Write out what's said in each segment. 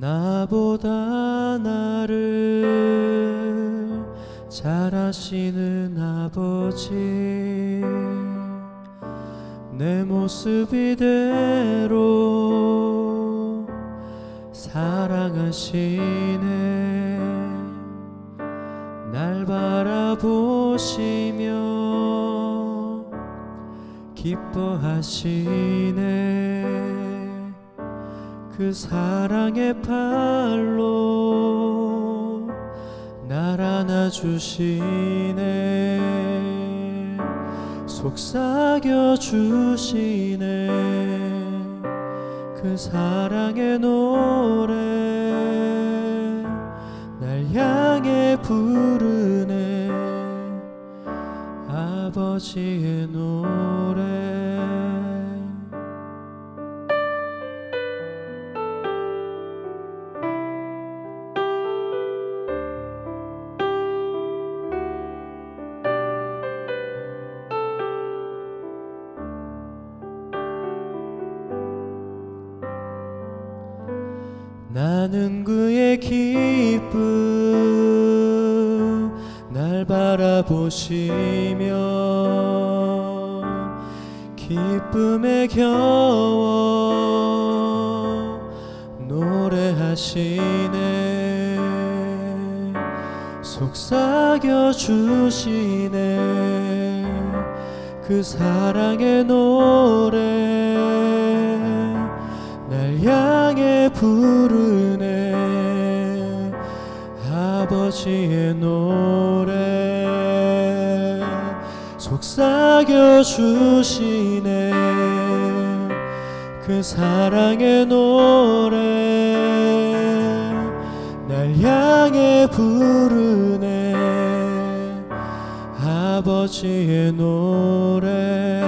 나보다 나를 잘 아시는 아버지 내 모습 이대로 사랑하시네. 날 바라보시며 기뻐하시네 그 사랑의 팔로 날 안아주시네. 속삭여 주시네. 그 사랑의 노래 날 향해 부르네. 아버지의 노래 나는 그의 기쁨 날 바라보시며 기쁨에 겨워 노래하시네. 속삭여 주시네. 그 사랑의 노래 날 부르네. 아버지의 노래 속삭여 주시네. 그 사랑의 노래 날 향해 부르네. 아버지의 노래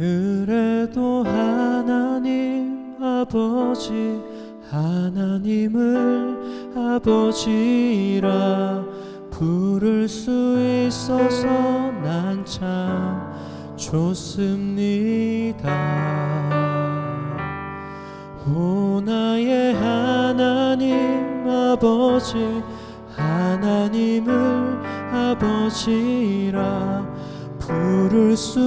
그래도 하나님 아버지 하나님을 아버지라 부를 수 있어서 난 참 좋습니다. 오 나의 하나님 아버지 하나님을 아버지라 부를 수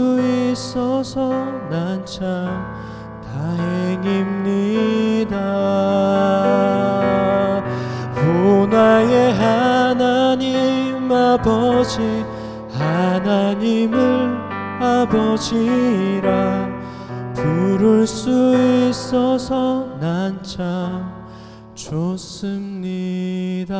있어서 난 참 다행입니다. 오 나의 하나님 아버지 하나님을 아버지라 부를 수 있어서 난 참 좋습니다.